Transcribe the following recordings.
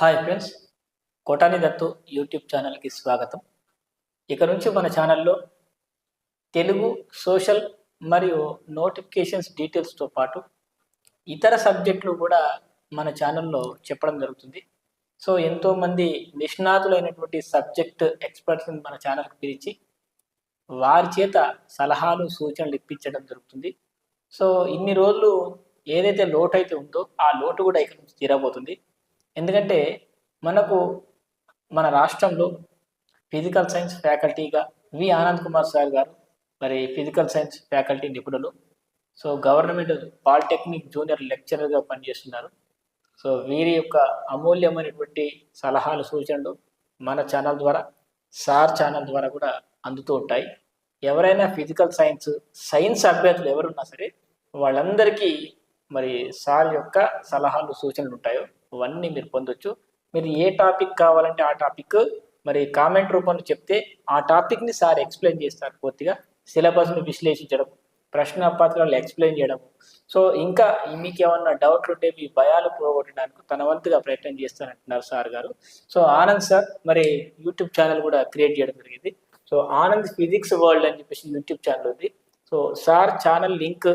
Hi friends Kotani Dattu YouTube ఛానల్కి స్వాగతం. ఇక నుంచి మన ఛానల్లో తెలుగు సోషల్ మరియు నోటిఫికేషన్స్ డీటెయిల్స్తో పాటు ఇతర సబ్జెక్టులు కూడా మన ఛానల్లో చెప్పడం జరుగుతుంది. సో ఎంతోమంది నిష్ణాతులైనటువంటి సబ్జెక్ట్ ఎక్స్పర్ట్స్ని మన ఛానల్కి పిలిచి వారి చేత సలహాలు సూచనలు ఇప్పించడం జరుగుతుంది. సో ఇన్ని రోజులు ఏదైతే లోటు అయితే ఉందో ఆ లోటు కూడా ఇక నుంచి తీరబోతుంది. ఎందుకంటే మనకు మన రాష్ట్రంలో ఫిజికల్ సైన్స్ ఫ్యాకల్టీగా వి ఆనంద్ కుమార్ సార్ గారు మరి ఫిజికల్ సైన్స్ ఫ్యాకల్టీ నిపుణులు. సో గవర్నమెంట్ పాలిటెక్నిక్ జూనియర్ లెక్చరర్గా పనిచేస్తున్నారు. సో వీరి యొక్క అమూల్యమైనటువంటి సలహాలు సూచనలు మన ఛానల్ ద్వారా సార్ ఛానల్ ద్వారా కూడా అందుతూ ఉంటాయి. ఎవరైనా ఫిజికల్ సైన్స్ సైన్స్ అభ్యర్థులు ఎవరున్నా సరే వాళ్ళందరికీ మరి సార్ యొక్క సలహాలు సూచనలు ఉంటాయో అవన్నీ మీరు పొందొచ్చు. మీరు ఏ టాపిక్ కావాలంటే ఆ టాపిక్ మరి కామెంట్ రూపంలో చెప్తే ఆ టాపిక్ని సార్ ఎక్స్ప్లెయిన్ చేస్తారు పూర్తిగా. సిలబస్ని విశ్లేషించడం ప్రశ్న పత్రాలు ఎక్స్ప్లెయిన్ చేయడం. సో ఇంకా మీకు ఏమన్నా డౌట్లు ఉంటే మీ భయాలు పోగొట్టడానికి తన వంతుగా ప్రయత్నం చేస్తానంటున్నారు సార్ గారు. సో ఆనంద్ సార్ మరి యూట్యూబ్ ఛానల్ కూడా క్రియేట్ చేయడం జరిగింది. సో ఆనంద్ ఫిజిక్స్ వరల్డ్ అని చెప్పేసి యూట్యూబ్ ఛానల్ ఉంది. సో సార్ ఛానల్ లింక్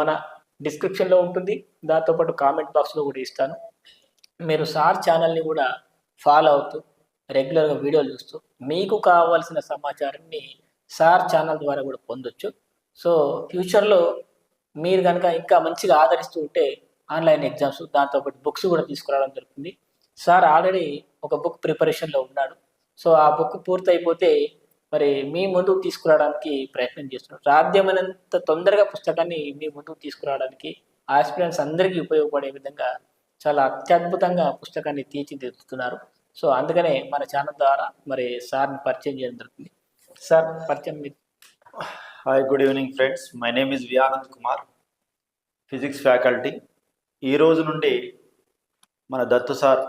మన డిస్క్రిప్షన్లో ఉంటుంది. దాంతోపాటు కామెంట్ బాక్స్లో కూడా ఇస్తాను. మీరు సార్ ఛానల్ని కూడా ఫాలో అవుతూ రెగ్యులర్గా వీడియోలు చూస్తూ మీకు కావాల్సిన సమాచారాన్ని సార్ ఛానల్ ద్వారా కూడా పొందొచ్చు. సో ఫ్యూచర్లో మీరు కనుక ఇంకా మంచిగా ఆదరిస్తూ ఉంటే ఆన్లైన్ ఎగ్జామ్స్ దాంతోపాటు బుక్స్ కూడా తీసుకురావడం జరుగుతుంది. సార్ ఆల్రెడీ ఒక బుక్ ప్రిపరేషన్లో ఉన్నాడు. సో ఆ బుక్ పూర్తయిపోతే మరి మీ ముందుకు తీసుకురావడానికి ప్రయత్నం చేస్తున్నారు. సాధ్యమైనంత తొందరగా పుస్తకాన్ని మీ ముందుకు తీసుకురావడానికి ఆస్పిరెంట్స్ అందరికీ ఉపయోగపడే విధంగా చాలా అత్యద్భుతంగా పుస్తకాన్ని తీర్చిదిద్దుతున్నారు. సో అందుకనే మన ఛానల్ ద్వారా మరి సార్ని పరిచయం చేయడం జరుగుతుంది. సార్ పరిచయం మీరు. Hi good evening friends my name is Vianand Kumar physics faculty ఈ రోజు నుండి మన దత్తు సార్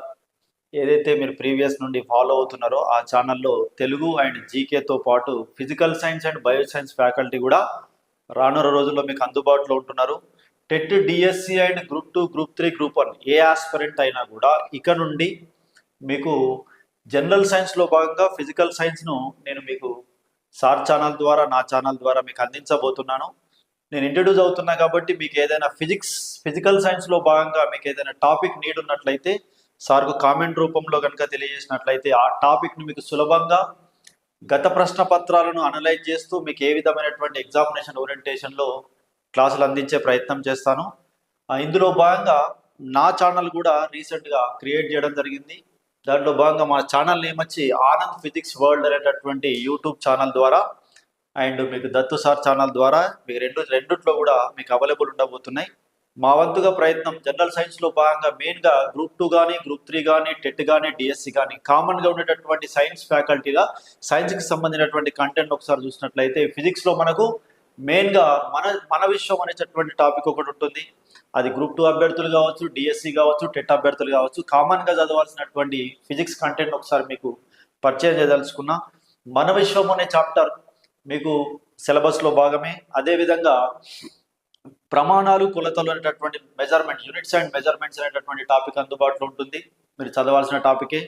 ఏదైతే మీరు ప్రీవియస్ నుండి ఫాలో అవుతున్నారో ఆ ఛానల్లో తెలుగు అండ్ జీకేతో పాటు physical science and bio science faculty కూడా రానున్న రోజుల్లో మీకు అందుబాటులో ఉంటున్నారు. TET DSC and group two group three group one A aspirant అయినా కూడా ఇక నుండి మీకు జనరల్ సైన్స్లో భాగంగా ఫిజికల్ సైన్స్ను నేను మీకు సార్ ఛానల్ ద్వారా నా ఛానల్ ద్వారా మీకు అందించబోతున్నాను. నేను ఇంట్రడ్యూస్ అవుతున్నా కాబట్టి మీకు ఏదైనా ఫిజిక్స్ ఫిజికల్ సైన్స్లో భాగంగా మీకు ఏదైనా టాపిక్ నీడ్ ఉన్నట్లయితే సార్కు కామెంట్ రూపంలో కనుక తెలియజేసినట్లయితే ఆ టాపిక్ని మీకు సులభంగా గత ప్రశ్న పత్రాలను అనలైజ్ చేస్తూ మీకు ఏ విధమైనటువంటి ఎగ్జామినేషన్ ఓరియంటేషన్లో క్లాసులు అందించే ప్రయత్నం చేస్తాను. ఇందులో భాగంగా నా ఛానల్ కూడా రీసెంట్గా క్రియేట్ చేయడం జరిగింది. దాంట్లో భాగంగా మా ఛానల్ నేమ్ వచ్చి ఆనంద్ ఫిజిక్స్ వరల్డ్ అనేటటువంటి యూట్యూబ్ ఛానల్ ద్వారా అండ్ మీకు దత్తు సార్ ఛానల్ ద్వారా మీకు రెండు రెండిట్లో కూడా మీకు అవైలబుల్ ఉండబోతున్నాయి. మా వంతుగా ప్రయత్నం జనరల్ సైన్స్లో భాగంగా మెయిన్గా గ్రూప్ టూ కానీ గ్రూప్ త్రీ కానీ టెట్ కానీ డిఎస్సి కానీ కామన్గా ఉండేటటువంటి సైన్స్ ఫ్యాకల్టీగా సైన్స్కి సంబంధించినటువంటి కంటెంట్ ఒకసారి చూసినట్లయితే ఫిజిక్స్లో మనకు మెయిన్గా మన మన విశ్వం అనేటటువంటి టాపిక్ ఒకటి ఉంటుంది. అది గ్రూప్ టూ అభ్యర్థులు కావచ్చు డిఎస్సి కావచ్చు టెట్ అభ్యర్థులు కావచ్చు కామన్గా చదవాల్సినటువంటి ఫిజిక్స్ కంటెంట్ ఒకసారి మీకు పరిచయం చేయదలుచుకున్నా. మన విశ్వం అనే చాప్టర్ మీకు సిలబస్లో భాగమే. అదేవిధంగా ప్రమాణాలు కొలతలు అనేటటువంటి మెజర్మెంట్ యూనిట్స్ అండ్ మెజర్మెంట్స్ అనేటటువంటి టాపిక్ అందుబాటులో ఉంటుంది. మీరు చదవాల్సిన టాపికే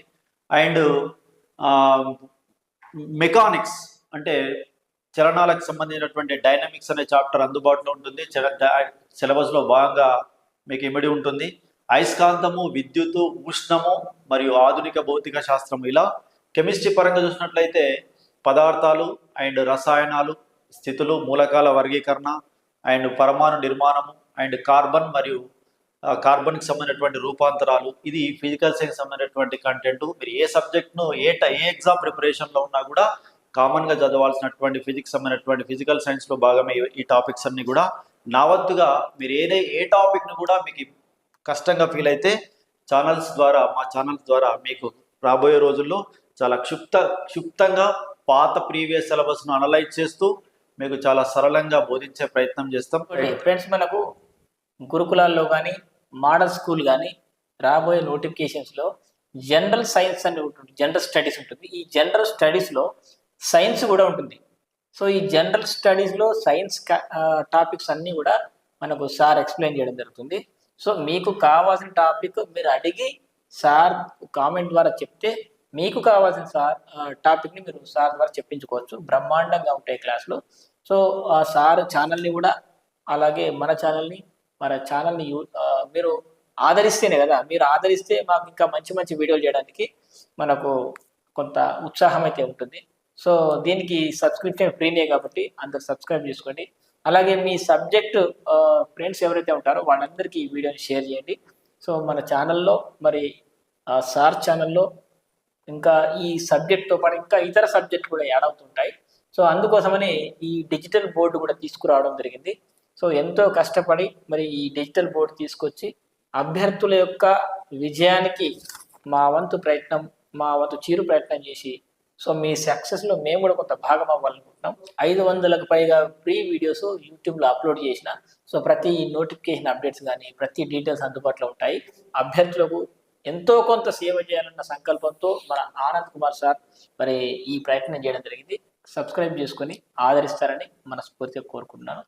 అండ్ మెకానిక్స్ అంటే చలనాలకు సంబంధించినటువంటి డైనమిక్స్ అనే చాప్టర్ అందుబాటులో ఉంటుంది. సిలబస్లో భాగంగా మీకు ఇమిడి ఉంటుంది. అయస్కాంతము విద్యుత్తు ఉష్ణము మరియు ఆధునిక భౌతిక శాస్త్రం ఇలా కెమిస్ట్రీ పరంగా చూసినట్లయితే పదార్థాలు అండ్ రసాయనాలు స్థితులు మూలకాల వర్గీకరణ అండ్ పరమాణు నిర్మాణము అండ్ కార్బన్ మరియు కార్బన్కి సంబంధించినటువంటి రూపాంతరాలు ఇది ఫిజికల్ సైన్స్ సంబంధించినటువంటి కంటెంట్. మీరు ఏ సబ్జెక్ట్ను ఏ ఏ ఎగ్జామ్ ప్రిపరేషన్లో ఉన్నా కూడా కామన్గా చదవాల్సినటువంటి ఫిజిక్స్ సంబంధించినటువంటి ఫిజికల్ సైన్స్లో భాగమే ఈ- ఈ టాపిక్స్ అన్ని కూడా. నా వంతుగా మీరు ఏదే ఏ టాపిక్ను కూడా మీకు కష్టంగా ఫీల్ అయితే ఛానల్స్ ద్వారా మా ఛానల్స్ ద్వారా మీకు రాబోయే రోజుల్లో చాలా క్షుప్త క్షుప్తంగా పాత ప్రీవియస్ సిలబస్ను అనలైజ్ చేస్తూ మీకు చాలా సరళంగా బోధించే ప్రయత్నం చేస్తాం. ఫ్రెండ్స్ మనకు గురుకులాల్లో కానీ మోడల్ స్కూల్ కానీ రాబోయే నోటిఫికేషన్స్లో జనరల్ సైన్స్ అని ఉంటుంది జనరల్ స్టడీస్ ఉంటుంది. ఈ జనరల్ స్టడీస్లో సైన్స్ కూడా ఉంటుంది. సో ఈ జనరల్ స్టడీస్లో సైన్స్ టాపిక్స్ అన్నీ కూడా మనకు సార్ ఎక్స్ప్లెయిన్ చేయడం జరుగుతుంది. సో మీకు కావాల్సిన టాపిక్ మీరు అడిగి సార్ కామెంట్ ద్వారా చెప్తే మీకు కావాల్సిన సార్ టాపిక్ని మీరు సార్ ద్వారా చెప్పించుకోవచ్చు. బ్రహ్మాండంగా ఉంటాయి క్లాసులు. సో ఆ సార్ ఛానల్ని కూడా అలాగే మన ఛానల్ని మన ఛానల్ని యూ మీరు ఆదరిస్తేనే కదా మీరు ఆదరిస్తే మాకు ఇంకా మంచి మంచి వీడియోలు చేయడానికి మనకు కొంత ఉత్సాహం అయితే ఉంటుంది. సో దీనికి సబ్స్క్రిప్షన్ ఫ్రీనే కాబట్టి అందరు సబ్స్క్రైబ్ చేసుకోండి. అలాగే మీ సబ్జెక్ట్ ఫ్రెండ్స్ ఎవరైతే ఉంటారో వాళ్ళందరికీ ఈ వీడియోని షేర్ చేయండి. సో మన ఛానల్లో మరి సార్ ఛానల్లో ఇంకా ఈ సబ్జెక్ట్తో పాటు ఇంకా ఇతర సబ్జెక్ట్ కూడా యాడ్ అవుతుంటాయి. సో అందుకోసమని ఈ డిజిటల్ బోర్డు కూడా తీసుకురావడం జరిగింది. సో ఎంతో కష్టపడి మరి ఈ డిజిటల్ బోర్డు తీసుకొచ్చి అభ్యర్థుల యొక్క విజయానికి మా వంతు ప్రయత్నం మా వంతు చీరు ప్రయత్నం చేసి సో మీ సక్సెస్లో మేము కూడా కొంత భాగం అవ్వాలనుకుంటున్నాం. ఐదు వందలకు పైగా ఫ్రీ వీడియోస్ యూట్యూబ్లో అప్లోడ్ చేసిన సో ప్రతి నోటిఫికేషన్ అప్డేట్స్ కానీ ప్రతి డీటెయిల్స్ అందుబాటులో ఉంటాయి. అభ్యర్థులకు ఎంతో కొంత సేవ చేయాలన్న సంకల్పంతో మన ఆనంద్ కుమార్ సార్ మరి ఈ ప్రయత్నం చేయడం జరిగింది. సబ్స్క్రైబ్ చేసుకొని ఆదరిస్తారని మనస్ఫూర్తిగా కోరుకుంటున్నాను.